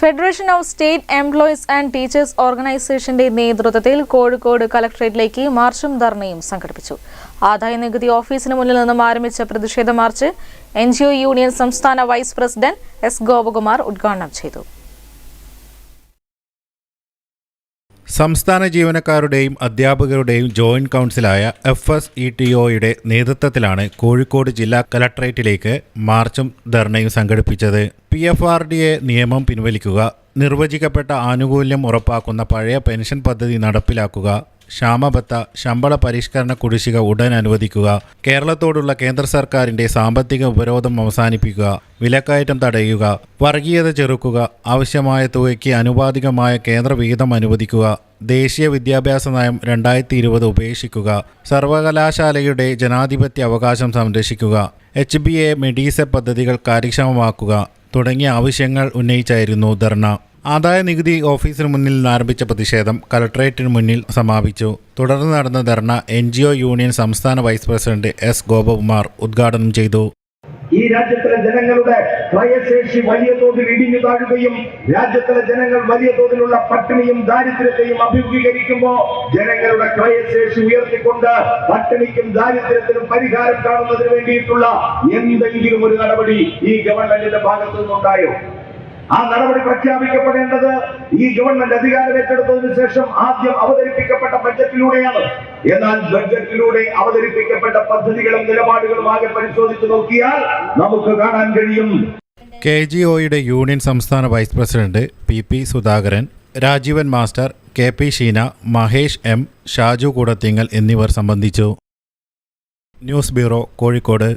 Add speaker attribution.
Speaker 1: Federation of state employees and teachers ഓർഗനൈസേഷന്റെ നേതൃത്വത്തിൽ കോഴിക്കോട് കലക്ടറേറ്റിലേക്ക് മാർച്ചും ധർണയും സംഘടിപ്പിച്ചു. ആദായ നികുതി ഓഫീസിന് മുന്നിൽ നിന്നും ആരംഭിച്ച പ്രതിഷേധ മാർച്ച് എൻ യൂണിയൻ സംസ്ഥാന വൈസ് പ്രസിഡന്റ് എസ് ഗോപകുമാർ ഉദ്ഘാടനം ചെയ്തു.
Speaker 2: സംസ്ഥാന ജീവനക്കാരുടെയും അധ്യാപകരുടെയും ജോയിന്റ് കൗൺസിലായ എഫ് എസ് ഇ ടി ഒയുടെ നേതൃത്വത്തിലാണ് കോഴിക്കോട് ജില്ലാ കലക്ടറേറ്റിലേക്ക് മാർച്ചും ധർണയും സംഘടിപ്പിച്ചത്. P F R D A നിയമം പിൻവലിക്കുക നിർവചിക്കപ്പെട്ട ആനുകൂല്യം ഉറപ്പാക്കുന്ന പഴയ പെൻഷൻ പദ്ധതി നടപ്പിലാക്കുക ക്ഷാമബത്ത ശമ്പള പരിഷ്കരണ കുടിശ്ശിക ഉടൻ അനുവദിക്കുക. കേരളത്തോടുള്ള കേന്ദ്ര സർക്കാരിന്റെ സാമ്പത്തിക ഉപരോധം അവസാനിപ്പിക്കുക. വിലക്കയറ്റം തടയുക. വർഗീയത ചെറുക്കുക. ആവശ്യമായ തുകയ്ക്ക് അനുപാതികമായ കേന്ദ്ര വിഹിതം അനുവദിക്കുക. ദേശീയ വിദ്യാഭ്യാസ നയം രണ്ടായിരത്തി ഇരുപത് ഉപേക്ഷിക്കുക. സർവകലാശാലയുടെ ജനാധിപത്യ അവകാശം സംരക്ഷിക്കുക. എച്ച് ബി എ മെഡീസ പദ്ധതികൾ കാര്യക്ഷമമാക്കുക. തുടങ്ങിയ ആവശ്യങ്ങൾ ഉന്നയിച്ചായിരുന്നു ധർണ. ആദായ നികുതി ഓഫീസിന് മുന്നിൽ ആരംഭിച്ച പ്രതിഷേധം കലക്ടറേറ്റിന് മുന്നിൽ സമാപിച്ചു. തുടർന്ന് നടന്ന ധർണ എൻ ജി ഒ യൂണിയൻ സംസ്ഥാന വൈസ് പ്രസിഡന്റ് എസ് ഗോപകുമാർ ഉദ്ഘാടനം ചെയ്തു.
Speaker 3: ഈ രാജ്യത്തിലെ ജനങ്ങളുടെ ക്രയശേഷി വലിയ തോതിൽ ഇടിഞ്ഞു താഴുകയും രാജ്യത്തിലെ ജനങ്ങൾ വലിയ തോതിലുള്ള പട്ടിണിയും ദാരിദ്ര്യത്തെയും അഭിമുഖീകരിക്കുമ്പോൾ ജനങ്ങളുടെ ക്രയശേഷി ഉയർത്തിക്കൊണ്ട് പട്ടിണിക്കും ദാരിദ്ര്യത്തിനും പരിഹാരം കാണുന്നതിന് വേണ്ടിയിട്ടുള്ള എന്തെങ്കിലും ഒരു നടപടി ഈ ഗവൺമെന്റിന്റെ ഭാഗത്തു നിന്നുണ്ടായോ ആ നടപടി പ്രഖ്യാപിക്കപ്പെടേണ്ടത് ഈ ഗവൺമെന്റ് അധികാരം ഏറ്റെടുത്തതിനു ശേഷം ആദ്യം അവതരിപ്പിക്കപ്പെട്ട ബഡ്ജറ്റിലൂടെയാണ് എന്നാൽ ബഡ്ജറ്റിലൂടെ അവതരിപ്പിക്കപ്പെട്ട പദ്ധതികളും നിലപാടുകളും ആകെ പരിശോധിച്ചു നോക്കിയാൽ നമുക്ക് കാണാൻ കഴിയും.
Speaker 2: കെ ജി ഒയുടെ യൂണിയൻ സംസ്ഥാന vice president P P Sudhakaran Rajeevan master K P Sheena Mahesh M Shaju Koodathingal എന്നിവർ സംബന്ധിച്ചു. News bureau Kozhikode.